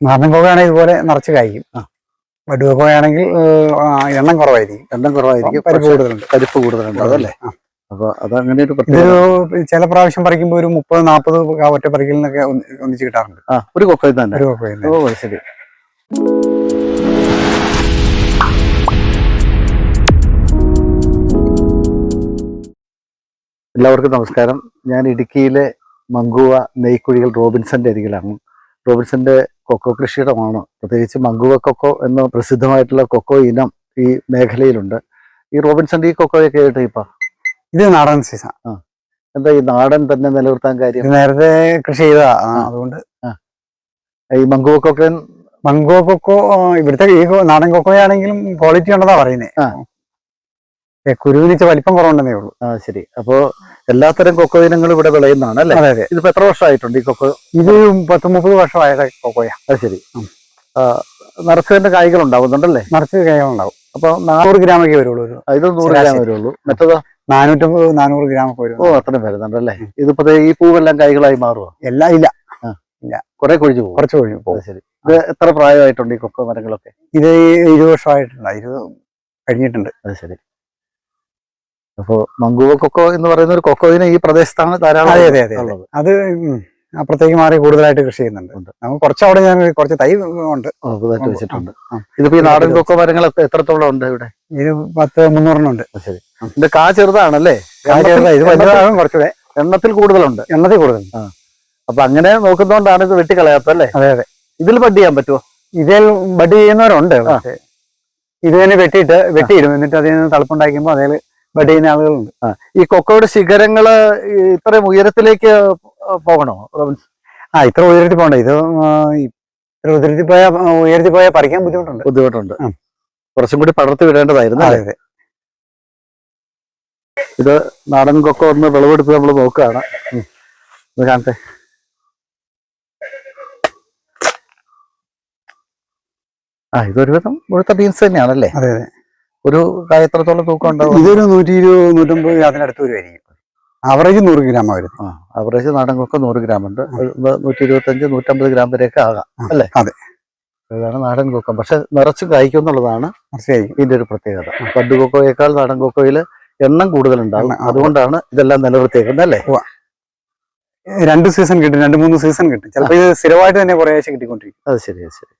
നാടൻ കോവയാണെങ്കിൽ ഇതുപോലെ നിറച്ച് കായ്ക്കും. വടുവ കോവയാണെങ്കിൽ എണ്ണം കുറവായിരിക്കും. എണ്ണം കുറവായിരിക്കും. പരിപ്പ് കൂടുതലുണ്ട്. പരിപ്പ് കൂടുതലുണ്ട്. അതല്ലേ. അപ്പൊ അതങ്ങനെ ഒരു പ്രത്യേക ചില പ്രാവശ്യം പറിക്കുമ്പോൾ ഒരു മുപ്പത് നാൽപ്പത് ഒറ്റ പറിക്കലിനൊക്കെ ഒന്ന് ഒന്നിച്ച് കിട്ടാറുണ്ട്. ഒരു കൊക്കയിൽ തന്നെ. ഒരു കൊക്കയിൽ ഓ ശരി. എല്ലാവർക്കും നമസ്കാരം. ഞാൻ ഇടുക്കിയിലെ മങ്കുവ നെയ്ക്കുഴികൾ റോബിൻസന്റെ അരികിലാണ്. റോബിൻസന്റെ കൊക്കോ കൃഷിയിടമാണ്. പ്രത്യേകിച്ച് മങ്കുവ കൊക്കോ എന്ന പ്രസിദ്ധമായിട്ടുള്ള കൊക്കോ ഇനം ഈ മേഖലയിലുണ്ട്. ഈ റോബിൻസന്റെ ഈ കൊക്കോയൊക്കെ ആയിട്ട് ഇപ്പൊ. ഇത് നാടൻ സീസൺ. എന്താ ഈ നാടൻ തന്നെ നിലനിർത്താൻ കാര്യം? നേരത്തെ കൃഷി ചെയ്തതാ. അതുകൊണ്ട് ഈ മങ്കുവ കൊക്കോ മങ്കുവ കൊക്കോ ഇവിടുത്തെ ഈ നാടൻ കൊക്കോയാണെങ്കിലും ക്വാളിറ്റി ഉണ്ടെന്നാ പറയുന്നത് ആ. കുരുവിനിച്ച് വലിപ്പം കുറവുണ്ടെന്നേ ഉള്ളൂ. ആ ശരി. അപ്പോ എല്ലാത്തരം കൊക്കോ ഇനങ്ങളും ഇവിടെ വിളയുന്നതാണ് അല്ലേ? അതെ അതെ. ഇതിപ്പോ എത്ര വർഷമായിട്ടുണ്ട് ഈ കൊക്കോ? ഇത് പത്ത് മുപ്പത് വർഷമായ കൊക്കോയാ. അത് ശരി. നിറച്ചതിന്റെ കായ്കൾ ഉണ്ടാവുന്നുണ്ടല്ലേ നിറച്ച് ഉണ്ടാവും അപ്പൊ നാനൂറ് ഗ്രാമൊക്കെ വരുള്ളൂ ഇത് നൂറ് ഗ്രാം. വരുള്ളൂ. മറ്റേതോ? നാനൂറ്റമ്പത് നാനൂറ് ഗ്രാമൊക്കെ വരും. ഓ അത്രയും വരുന്നുണ്ടല്ലേ? ഇതിപ്പോ ഈ പൂവെല്ലാം കായ്കളായി മാറുമോ എല്ലാം ഇല്ല. കുറെ കൊഴിഞ്ഞു പോകും. കുറച്ച് കൊഴിഞ്ഞു പോകും. ശരി. ഇത് എത്ര പ്രായമായിട്ടുണ്ട് ഈ കൊക്കോ മരങ്ങളൊക്കെ? ഇത് ഇരുപത് വർഷമായിട്ടുണ്ട് ഇരുപത് കഴിഞ്ഞിട്ടുണ്ട്. അത് ശരി. അപ്പോ മങ്കുവ കൊക്കോ എന്ന് പറയുന്ന ഒരു കൊക്കോയിന് ഈ പ്രദേശത്താണ് ധാരാളം അതെ അതെ അതെ. അതെ അപ്പുറത്തേക്ക് മാറി കൂടുതലായിട്ട് കൃഷി ചെയ്യുന്നുണ്ട്. നമുക്ക് കുറച്ച് അവിടെ ഞാൻ കുറച്ച് തൈ ഉണ്ട്. വെച്ചിട്ടുണ്ട്. ഇതിപ്പോ ഈ നാടൻ കൊക്കോ മരങ്ങളൊക്കെ എത്രത്തോളം ഉണ്ട് ഇവിടെ? ഇത് പത്ത് മുന്നൂറെണ്ണം ഉണ്ട്. ശരി. ഇത് കാ ചെറുതാണല്ലേ? കാ ചെറുതാ, ഇത് വലുതാകും കുറച്ചുകൂടെ എണ്ണത്തിൽ കൂടുതലുണ്ട്. എണ്ണത്തിൽ കൂടുതൽ അപ്പൊ അങ്ങനെ നോക്കുന്നോണ്ടാണ് ഇത് വെട്ടിക്കളയാത്തല്ലേ അതെ അതെ. ഇതിൽ ബഡ് ചെയ്യാൻ പറ്റുമോ ഇതിൽ ബഡ് ചെയ്യുന്നവരുണ്ട് ഇത് തന്നെ വെട്ടിയിട്ട് വെട്ടിയിടും. എന്നിട്ട് അതിൽ നിന്ന് തളപ്പുണ്ടാക്കുമ്പോ അതിൽ ബഡ് ചെയ്യുന്ന ആളുകളുണ്ട് ഈ കൊക്കോയുടെ ശിഖരങ്ങൾ ഈ ഇത്രയും ഉയരത്തിലേക്ക് പോകണോ റോബിൻസ്? ആ ഇത്ര ഉയരത്തിൽ പോകണ്ട. ഇത് ഇത്ര ഉയരത്തിൽ പോയാൽ ഉയരത്തിൽ പോയാൽ പറിക്കാൻ ബുദ്ധിമുട്ടുണ്ട്. ബുദ്ധിമുട്ടുണ്ട്. കുറച്ചും കൂടി പടർത്തി വിടേണ്ടതായിരുന്നു അതെ അതെ. ഇത് നാടൻ കൊക്കോ ഒന്ന് വിളവെടുത്ത് നമ്മൾ നോക്കുകയാണ്. കാണത്തെ ഒന്ന് കാണട്ടെ. ആ ഇതൊരുവിധം ഇവിടുത്തെ മുഴുത്ത ബീൻസ് തന്നെയാണല്ലേ? അതെ അതെ. ഒരു എത്രത്തോളം തൂക്കം ഉണ്ടാവും. ഇതൊരു നൂറ്റി ഇരുപത് നൂറ്റമ്പത് അതിനടുത്ത് വരുമായിരിക്കും ആവറേജ് നൂറ് ഗ്രാം വരും ആ ആവറേജ് നാടൻ കൊക്കോ നൂറ് ഗ്രാം ഉണ്ട്. നൂറ്റി ഇരുപത്തഞ്ച് നൂറ്റമ്പത് ഗ്രാം വരെയൊക്കെ ആകാം. അല്ലേ? അതെ. ഇതാണ് നാടൻ കൊക്കം പക്ഷെ നിറച്ച് കായ്ക്കും എന്നുള്ളതാണ് ഇതിന്റെ ഒരു പ്രത്യേകത. പണ്ട് കൊക്കോയേക്കാൾ നാടൻ കൊക്കോയിൽ എണ്ണം കൂടുതലുണ്ടാകും എണ്ണം, അതുകൊണ്ടാണ് ഇതെല്ലാം നിലനിർത്തിയേക്കുന്നത് അല്ലേ? രണ്ട് സീസൺ കിട്ടും രണ്ട് മൂന്ന് സീസൺ കിട്ടും. ചിലപ്പോൾ ഇത് സ്ഥിരമായിട്ട് തന്നെ കുറേ ആഴ്ച കിട്ടിക്കൊണ്ടിരിക്കും. അത് ശരി ശരി.